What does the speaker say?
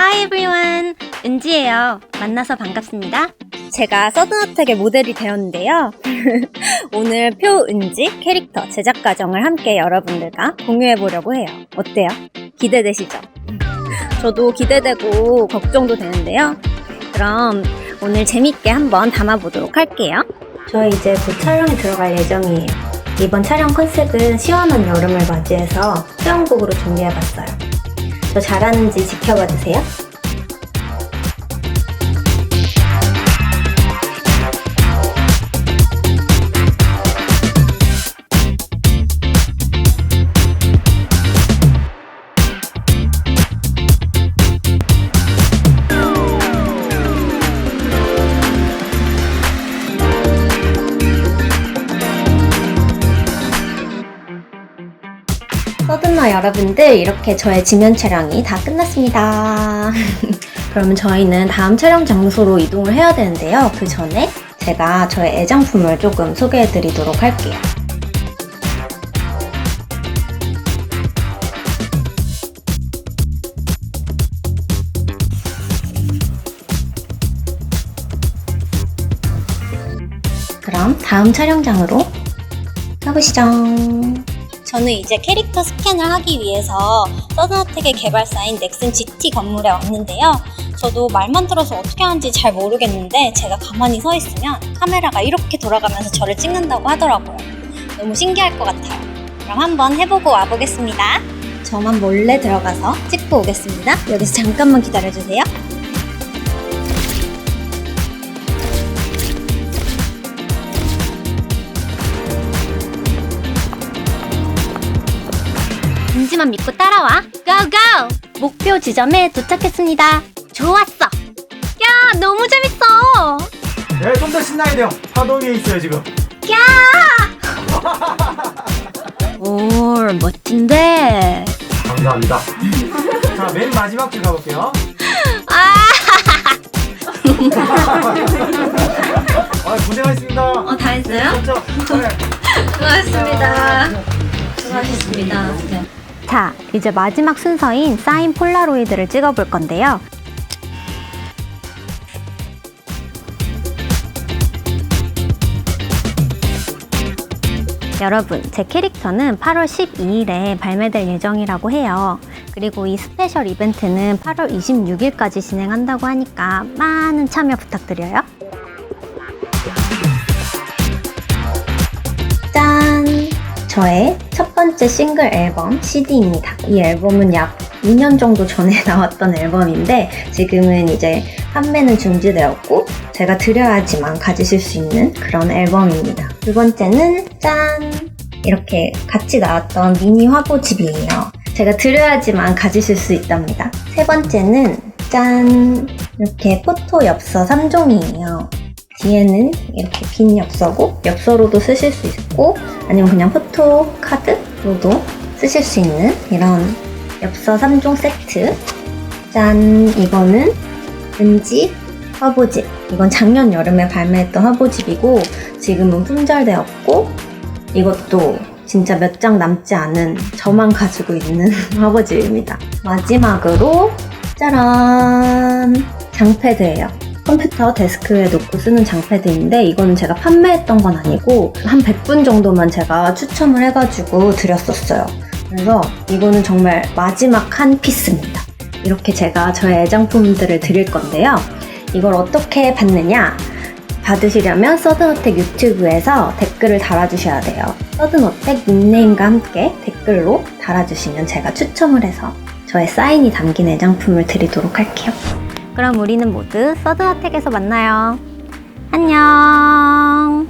Hi everyone! 은지예요. 만나서 반갑습니다. 제가 서든어택의 모델이 되었는데요. 오늘 표은지 캐릭터 제작 과정을 함께 여러분들과 공유해 보려고 해요. 어때요? 기대되시죠? 저도 기대되고 걱정도 되는데요. 그럼 오늘 재밌게 한번 담아보도록 할게요. 저 이제 곧 촬영에 들어갈 예정이에요. 이번 촬영 컨셉은 시원한 여름을 맞이해서 수영복으로 준비해봤어요. 저 잘하는지 지켜봐 주세요. 서든너 여러분들 이렇게 저의 지면 촬영이 다 끝났습니다. 그러면 저희는 다음 촬영 장소로 이동을 해야 되는데요. 그 전에 제가 저의 애장품을 조금 소개해 드리도록 할게요. 그럼 다음 촬영장으로 가보시죠. 저는 이제 캐릭터 스캔을 하기 위해서 서든어택의 개발사인 넥슨 GT 건물에 왔는데요. 저도 말만 들어서 어떻게 하는지 잘 모르겠는데 제가 가만히 서 있으면 카메라가 이렇게 돌아가면서 저를 찍는다고 하더라고요. 너무 신기할 것 같아요. 그럼 한번 해보고 와보겠습니다. 저만 몰래 들어가서 찍고 오겠습니다. 여기서 잠깐만 기다려주세요. 은지만 믿고 따라와. 고고! 목표 지점에 도착했습니다. 좋았어. 야, 너무 재밌어. 네, 좀 더 신나야 돼요. 파도 위에 있어요, 지금. 오, 멋진데. 감사합니다. 자, 맨 마지막 줄 가볼게요. 아, 아, 고생하셨습니다. 어, 다 했어요? 진짜. 네. 수고하셨습니다. 수고하셨습니다. 네. 자, 이제 마지막 순서인 사인 폴라로이드를 찍어볼 건데요. 여러분, 제 캐릭터는 8월 12일에 발매될 예정이라고 해요. 그리고 이 스페셜 이벤트는 8월 26일까지 진행한다고 하니까 많은 참여 부탁드려요. 짠! 저의 첫 번째 싱글 앨범 CD입니다. 이 앨범은 약 2년 정도 전에 나왔던 앨범인데 지금은 이제 판매는 중지되었고 제가 드려야지만 가지실 수 있는 그런 앨범입니다. 두 번째는 짠! 이렇게 같이 나왔던 미니 화보집이에요. 제가 드려야지만 가지실 수 있답니다. 세 번째는 짠! 이렇게 포토 엽서 3종이에요. 뒤에는 이렇게 빈 엽서고 엽서로도 쓰실 수 있고 아니면 그냥 포토 카드로도 쓰실 수 있는 이런 엽서 3종 세트. 짠! 이거는 은지 화보집. 이건 작년 여름에 발매했던 화보집이고 지금은 품절되었고 이것도 진짜 몇 장 남지 않은 저만 가지고 있는 화보집입니다. 마지막으로 짜란! 장패드예요 컴퓨터 데스크에 놓고 쓰는 장패드인데 이건 제가 판매했던 건 아니고 한 100분 정도만 제가 추첨을 해가지고 드렸었어요. 그래서 이거는 정말 마지막 한 피스입니다. 이렇게 제가 저의 애장품들을 드릴 건데요. 이걸 어떻게 받느냐? 받으시려면 서든어택 유튜브에서 댓글을 달아주셔야 돼요. 서든어택 닉네임과 함께 댓글로 달아주시면 제가 추첨을 해서 저의 사인이 담긴 애장품을 드리도록 할게요. 그럼 우리는 모두 서든어택에서 만나요. 안녕.